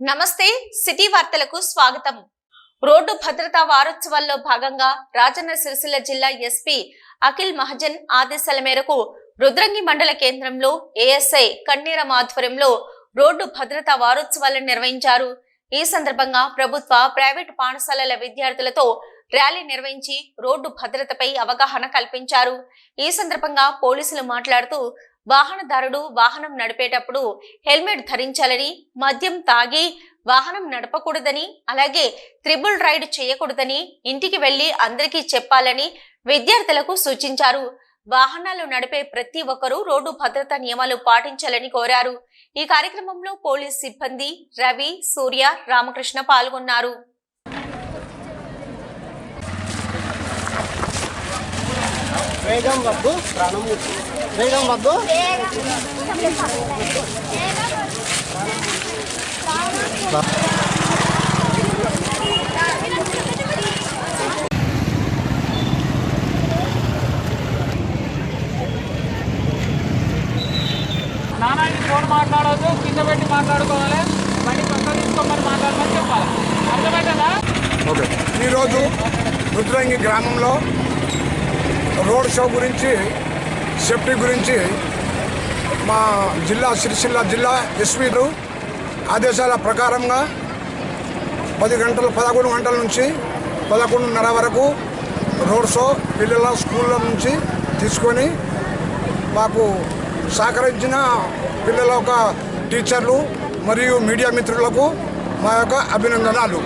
నమస్తే సిటీ వార్తలకు స్వాగతం. రోడ్డు భద్రతా వారోత్సవాల్లో భాగంగా రాజన్న సిరిసిల్ల జిల్లా ఎస్పీ అఖిల్ మహజన్ ఆదేశాల మేరకు రుద్రంగి మండల కేంద్రంలో ఏఎస్ఐ కన్నీరం ఆధ్వర్యంలో రోడ్డు భద్రతా వారోత్సవాలను నిర్వహించారు. ఈ సందర్భంగా ప్రభుత్వ ప్రైవేటు పాఠశాలల విద్యార్థులతో ర్యాలీ నిర్వహించి రోడ్డు భద్రతపై అవగాహన కల్పించారు. ఈ సందర్భంగా పోలీసులు మాట్లాడుతూ వాహనదారుడు వాహనం నడిపేటప్పుడు హెల్మెట్ ధరించాలని మద్యం తాగి వాహనం నడపకూడదని అలాగే త్రిబుల్ రైడ్ చేయకూడదని ఇంటికి వెళ్ళి అందరికీ చెప్పాలని విద్యార్థులకు సూచించారు. వాహనాలు నడిపే ప్రతి ఒక్కరూ రోడ్డు భద్రతా నియమాలు పాటించాలని కోరారు. ఈ కార్యక్రమంలో పోలీస్ సిబ్బంది రవి సూర్య రామకృష్ణ పాల్గొన్నారు. వేగం వద్దు. ప్రాణం వేగం వద్దు. నానానికి ఫోన్ మాట్లాడవద్దు కింద పెట్టి మాట్లాడుకోవాలి. బండి పక్కన తీసుకోమని మాట్లాడమని చెప్పాలి. అర్థమైందా? ఓకే. ఈరోజు రుద్రంగి గ్రామంలో రోడ్ షో గురించి సేఫ్టీ గురించి మా జిల్లా సిరిసిల్ల జిల్లా ఎస్పీలు ఆదేశాల ప్రకారంగా పది గంటలు పదకొండు గంటల నుంచి పదకొండున్నర వరకు రోడ్ షో పిల్లల స్కూళ్ళ నుంచి తీసుకొని మాకు సహకరించిన పిల్లల యొక్క టీచర్లు మరియు మీడియా మిత్రులకు మా యొక్క అభినందనాలు.